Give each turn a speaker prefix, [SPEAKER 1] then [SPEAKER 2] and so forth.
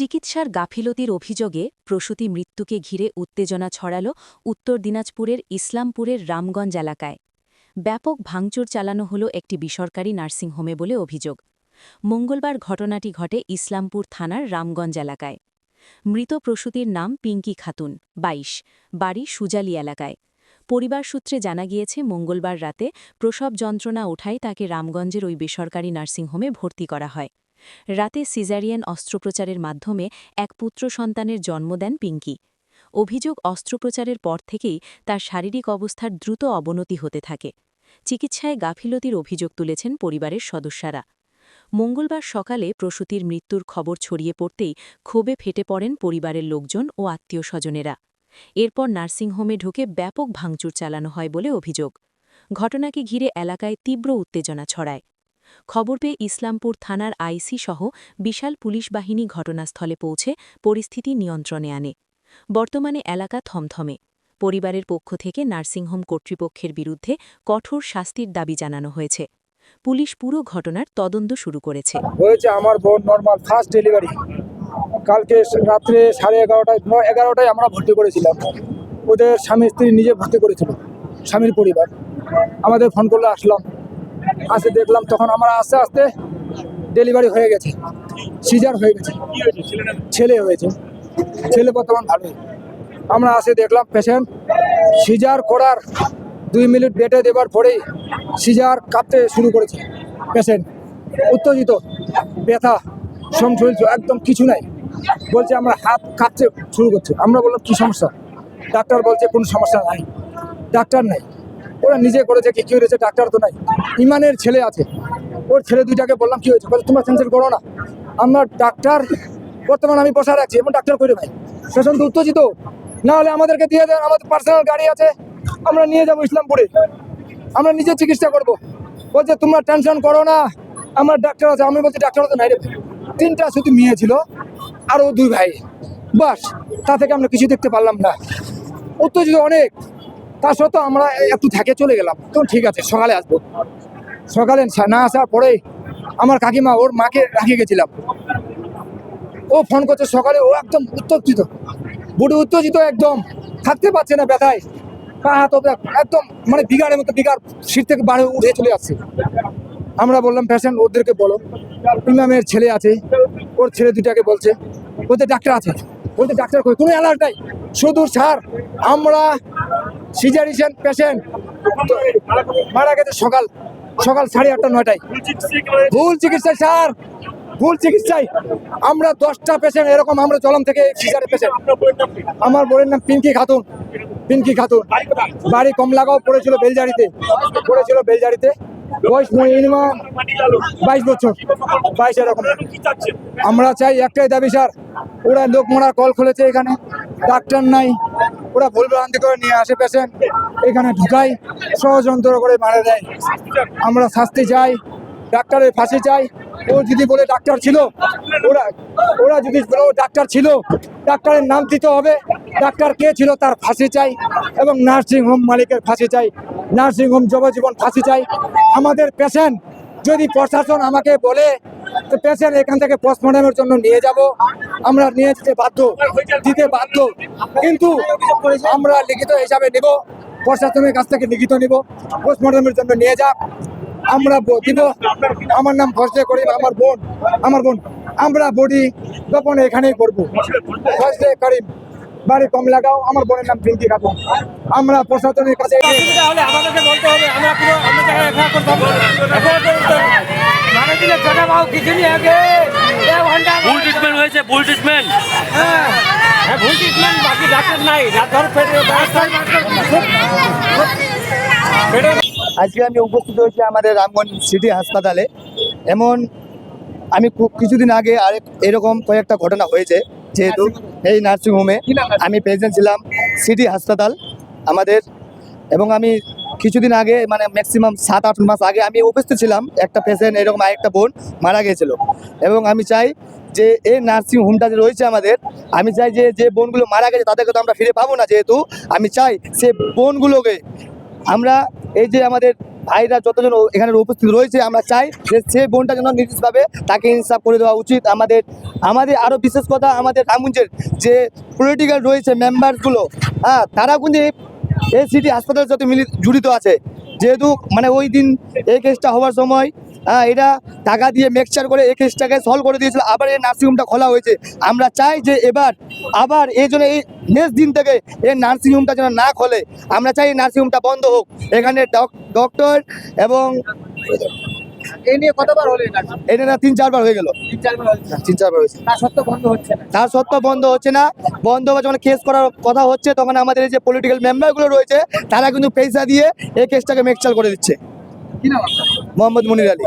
[SPEAKER 1] চিকিৎসার গাফিলতির অভিযোগে প্রসূতি মৃত্যুকে ঘিরে উত্তেজনা ছড়াল উত্তর দিনাজপুরের ইসলামপুরের রামগঞ্জ এলাকায়। ব্যাপক ভাঙচুর চালানো হল একটি বেসরকারি নার্সিংহোমে বলে অভিযোগ। মঙ্গলবার ঘটনাটি ঘটে ইসলামপুর থানার রামগঞ্জ এলাকায়। মৃত প্রসূতির নাম পিঙ্কি খাতুন ২২ বাড়ি সুজালি এলাকায়। পরিবার সূত্রে জানা গিয়েছে, মঙ্গলবার রাতে প্রসব যন্ত্রণা ওঠায় তাকে রামগঞ্জের ওই বেসরকারি নার্সিংহোমে ভর্তি করা হয়। রাতে সিজারিয়ান অস্ত্রোপচারের মাধ্যমে এক পুত্র সন্তানের জন্ম দেন পিঙ্কি। অভিযোগ অস্ত্রোপচারের পর থেকেই তার শারীরিক অবস্থার দ্রুত অবনতি হতে থাকে। চিকিৎসায় গাফিলতির অভিযোগ তুলেছেন পরিবারের সদস্যরা। মঙ্গলবার সকালে প্রসূতির মৃত্যুর খবর ছড়িয়ে পড়তেই ক্ষোভে ফেটে পড়েন পরিবারের লোকজন ও আত্মীয় স্বজনেরা এরপর নার্সিংহোমে ঢুকে ব্যাপক ভাঙচুর চালানো হয় বলে অভিযোগ। ঘটনাকে ঘিরে এলাকায় তীব্র উত্তেজনা ছড়ায়। খবর পেয়ে ইসলামপুর থানার আইসি সহ বিশাল পুলিশ বাহিনী ঘটনাস্থলে পৌঁছে পরিস্থিতি নিয়ন্ত্রণে আনে। বর্তমানে এলাকা থমথমে। পরিবারের পক্ষ থেকে নার্সিংহোম কর্তৃপক্ষের বিরুদ্ধে কঠোর শাস্তির দাবি জানানো হয়েছে। পুলিশ পুরো ঘটনার তদন্ত শুরু করেছে।
[SPEAKER 2] হয়েছে আমার বোন নর্মাল ফার্স্ট ডেলিভারি কালকে রাত্রে সাড়ে এগারোটায় এগারোটায় আমরা ভর্তি করেছিলাম। ওদের স্বামী স্ত্রী নিজে ভর্তি করেছিল, স্বামীর পরিবার। আমাদের ফোন করলে আসলাম। আসে দেখলাম তখন আমরা আস্তে আস্তে ডেলিভারি হয়ে গেছে। সিজার হয়ে গেছে। ছেলে হয়েছে। ছেলে বর্তমান ভালোই। আমরা আসে দেখলাম পেশেন্ট সিজার করার দুই মিনিট বেটে দেবার পরেই সিজার কাঁপতে শুরু করেছে পেশেন্ট উত্তেজিত ব্যথা সম শরীর একদম কিছু নাই। বলছে আমরা হাত কাঁপতে শুরু করছে। আমরা বললাম কি সমস্যা? ডাক্তার বলছে কোনো সমস্যা নাই। ডাক্তার নাই। ওরা নিজে করেছে কি, কী হয়েছে, ডাক্তার তো নাই। ইমানের ছেলে আছে। ওর ছেলে দুইটাকে বললাম, কি হয়েছে? তোমরা টেনশন করো না। আমরা ডাক্তার, বর্তমান আমি বসা রাখছি, এবং ডাক্তার করে ভাই পেশেন্ট তো উত্তেজিত। না হলে আমাদেরকে দিয়ে দেন, আমাদের পার্সোনাল গাড়ি আছে। আমরা নিয়ে যাব ইসলামপুরে। আমরা নিজে চিকিৎসা করব। বলছে, তোমরা টেনশন করো না। আমার ডাক্তার আছে। আমি বলছি, ডাক্তার তো নাই রে। তিনটা শুধু মেয়ে ছিল, আরও দুই ভাই। বাস, তা থেকে আমরা কিছু দেখতে পারলাম না। উত্তেজিত অনেক। তা সত্ত্বেও আমরা একটু থেকে চলে গেলাম। তখন ঠিক আছে, সকালে আসব। সকালে না আসার পরে আমার কাকিমা ওর মাকে রাখিয়ে গেছিলাম। ও ফোন করছে সকালে, ও একদম উত্তেজিত। বুড়ি উত্তেজিত একদম। থাকতে পারছে না ব্যথায়। পা, হাত একদম মানে বিঘারের মতো বিঘার সিট থেকে বাড়ি উঠে চলে আসছে আমরা বললাম, পেশেন্ট, ওদেরকে বলো। ইমামের ছেলে আছে, ওর ছেলে দুটাকে বলছে। বলতে ডাক্তার আছে। বলতে ডাক্তার কোনো অ্যালার্ট নাই। শুধু স্যার আমরা সিজারিশন পেশেন্ট। মারা গেছে সকাল সকাল সাড়ে আটটা, নয়টায়। ভুল চিকিৎসায়, স্যার। ভুল চিকিৎসায়। আমরা দশটা পেশেন্ট, এরকম আমরা জলম থেকে সিজারের পেশেন্ট। আমার বোনের নাম পিঙ্কি খাতুন। পিঙ্কি খাতুন। বাড়ি কমলাগাঁও পড়েছিল বেলজারিতে। পড়েছিল বেলজারিতে। বয়স মিনিমাম বাইশ বছর। বাইশ এরকম। আমরা চাই একটাই দাবি, স্যার। ওরা লোক মরার কল খুলেছে এখানে। ডাক্তার নাই। ওরা ভুল ভ্রান্তি করে নিয়ে আসে পেশেন্ট এখানে ঢুকাই, ষড়যন্ত্র করে মারা দেয়। আমরা শাস্তি চাই, ডাক্তারের ফাঁসি চাই। ও যদি বলে ডাক্তার ছিল, ওরা ওরা যদি বলে ও ডাক্তার ছিল, ডাক্তারের নাম দিতে হবে। ডাক্তার কে ছিল তার ফাঁসি চাই এবং নার্সিং হোম মালিকের ফাঁসি চাই। নার্সিং হোম জবজীবন ফাঁসি চাই। আমাদের পেশেন্ট যদি প্রশাসন আমাকে বলে তো পেশেন্ট এখান থেকে পোস্টমর্টমের জন্য নিয়ে যাব। আমরা নিয়ে যেতে বাধ্য, দিতে বাধ্য। কিন্তু আমরা লিখিত হিসাবে নেব, প্রশাসনের কাছ থেকে লিখিত নিব পোস্টমর্টমের জন্য নিয়ে যাক। আমরা দিব। আমার নাম ফসলে করিম, আমার বোন আমার বোন। আমরা বডি তখন এখানেই করব। ফসলে করিম, বাড়ি কমলাগাঁও আমার বোনের নাম পিঙ্কি খাতুন আমরা প্রশাসনের কাছে
[SPEAKER 3] আমাদেরকে বলতে হবে, আমরা পুরো আমরা দিলে কিছু আগে।
[SPEAKER 4] ভুল ট্রিটমেন্ট হয়েছে ভুল ট্রিটমেন্ট
[SPEAKER 3] হ্যাঁ। হ্যাঁ ভুল ট্রিটমেন্ট বাকি ডাক্তার নাই ডাক্তার পেটে ব্যবস্থা
[SPEAKER 5] আজকে আমি উপস্থিত হয়েছি আমাদের রামগঞ্জ সিটি হাসপাতালে। এমন আমি খুব কিছুদিন আগে আরেক এরকম কয়েকটা ঘটনা হয়েছে যেহেতু এই নার্সিংহোমে আমি প্রেজেন্ট ছিলাম সিটি হাসপাতাল আমাদের এবং আমি কিছুদিন আগে মানে ম্যাক্সিমাম সাত, আট মাস আগে আমি উপস্থিত ছিলাম। একটা পেশেন্ট এরকম আরেকটা বোন মারা গিয়েছিল। এবং আমি চাই যে এই নার্সিং হোমটা যে রয়েছে আমাদের, আমি চাই যে যে বোনগুলো মারা গেছে তাদেরকে তো আমরা ফিরে পাবো না যেহেতু। আমি চাই সে বোনগুলোকে আমরা এই যে আমাদের ভাইরা যতজন এখানে উপস্থিত রয়েছে, আমরা চাই যে সেই বোনটা যেন নির্দিষ্টভাবে তাকে ইনসাফ করে দেওয়া উচিত। আমাদের আমাদের আরও বিশেষ কথা আমাদের রামগঞ্জের যে পলিটিক্যাল রয়েছে মেম্বারগুলো হ্যাঁ তারা কিন্তু এই- সিটি হাসপাতালের সাথে মিলিত জড়িত আছে। যেহেতু মানে ওই দিন এই কেসটা হওয়ার সময় হ্যাঁ এটা টাকা দিয়ে মিক্সচার করে এই কেসটাকে সলভ করে দিয়েছিল, আবার এই নার্সিংহোমটা খোলা হয়েছে। আমরা চাই যে এবার, আবার এই জন্য এই নেক্সট দিন থেকে এই নার্সিংহোমটা যেন না খোলে। আমরা চাই এই নার্সিংহোমটা বন্ধ হোক। এখানে ডক্টর এবং
[SPEAKER 2] এই নিয়ে কতবার হলে
[SPEAKER 5] এটা না তিন চারবার হয়ে গেল। তিন চারবার হয়েছে
[SPEAKER 2] তা সত্ত্বেও বন্ধ হচ্ছে না?
[SPEAKER 5] সত্ত্বেও বন্ধ হচ্ছে না। বন্ধ বা যখন কেস করার কথা হচ্ছে তখন আমাদের এই যে পলিটিক্যাল মেম্বারগুলো রয়েছে তারা কিন্তু পয়সা দিয়ে এই কেসটাকে মেকচাল করে দিচ্ছে? মোহাম্মদ মনির আলী।